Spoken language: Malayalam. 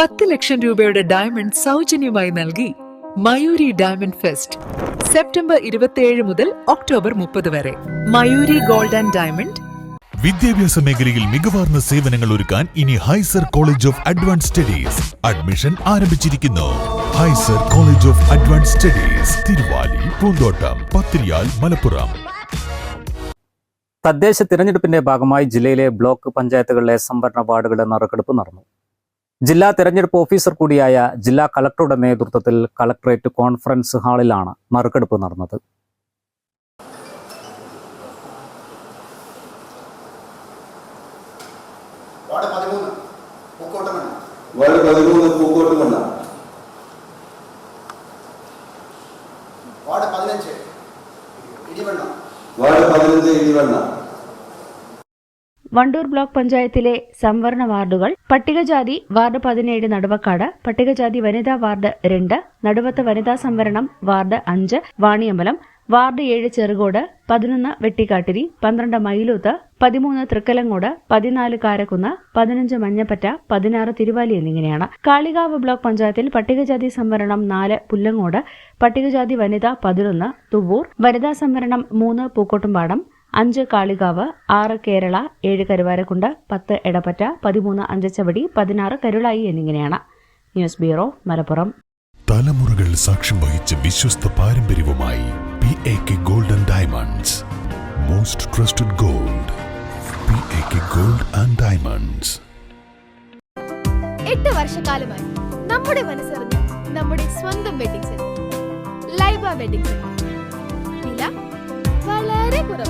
പത്ത് ലക്ഷം രൂപയുടെ ഡയമണ്ട് സൗജന്യമായി നൽകി മയൂരി ഡയമണ്ട് ഫെസ്റ്റ് സെപ്റ്റംബർ ഇരുപത്തിയേഴ് മുതൽ ഒക്ടോബർ മുപ്പത് വരെ. മയൂരി ഗോൾഡ് ആൻഡ് ഡയമണ്ട് വിദ്യാഭ്യാസ മേഖലയിൽ മികവാർന്ന സേവനങ്ങൾ ഒരുക്കാൻ ഇനി Hyser college of advance studies admission ആരംഭിച്ചിരിക്കുന്നു. Hyser college of advance studies Thiruvali Poonthottam Pathiriyal Malappuram. തദ്ദേശ തിരഞ്ഞെടുപ്പിന്റെ ഭാഗമായി ജില്ലയിലെ ബ്ലോക്ക് പഞ്ചായത്തുകളിലെ സംവരണ വാർഡുകളുടെ നറുക്കെടുപ്പ് നടന്നു. ജില്ലാ തെരഞ്ഞെടുപ്പ് ഓഫീസർ കൂടിയായ ജില്ലാ കളക്ടറുടെ നേതൃത്വത്തിൽ കളക്ടറേറ്റ് കോൺഫറൻസ് ഹാളിലാണ് നറുക്കെടുപ്പ് നടന്നത്. വാർഡ് പതിനഞ്ച് ഇടിവണ്ണ വണ്ടൂർ ബ്ലോക്ക് പഞ്ചായത്തിലെ സംവരണ വാർഡുകൾ പട്ടികജാതി വാർഡ് പതിനേഴ് നടുവക്കാട് പട്ടികജാതി വനിതാ വാർഡ് രണ്ട് നടുവത്ത് വനിതാ സംവരണം വാർഡ് അഞ്ച് വാണിയമ്പലം വാർഡ് ഏഴ് ചെറുകോട് പതിനൊന്ന് വെട്ടിക്കാട്ടിരി പന്ത്രണ്ട് മയിലൂത്ത് പതിമൂന്ന് തൃക്കലങ്ങോട് പതിനാല് കാരക്കുന്ന് പതിനഞ്ച് മഞ്ഞപ്പറ്റ പതിനാറ് തിരുവാലി എന്നിങ്ങനെയാണ്. കാളികാവ് ബ്ലോക്ക് പഞ്ചായത്തിൽ പട്ടികജാതി സംവരണം നാല് പുല്ലങ്ങോട് പട്ടികജാതി വനിത പതിനൊന്ന് തുവൂർ വനിതാ സംവരണം മൂന്ന് പൂക്കോട്ടുംപാടം അഞ്ച് കാളികാവ് ആറ് കേരള ഏഴ് കരുവാരക്കുണ്ട് പത്ത് എടപ്പറ്റ പതിമൂന്ന് അഞ്ചച്ചവടി പതിനാറ് കരുളായി എന്നിങ്ങനെയാണ്. News bureau Malappuram. തലമുറകൾ സാക്ഷ്യം വഹിച്ച വിശ്വസ്ത പാരമ്പര്യവുമായി P A K golden diamonds most trusted gold P A K gold and diamonds എട്ട് വർഷക്കാലമായി നമ്മുടെ മനസ്സറിഞ്ഞ നമ്മുടെ സ്വന്തം wedding centre Laiba wedding centre വില വളരെ കുറവാണ്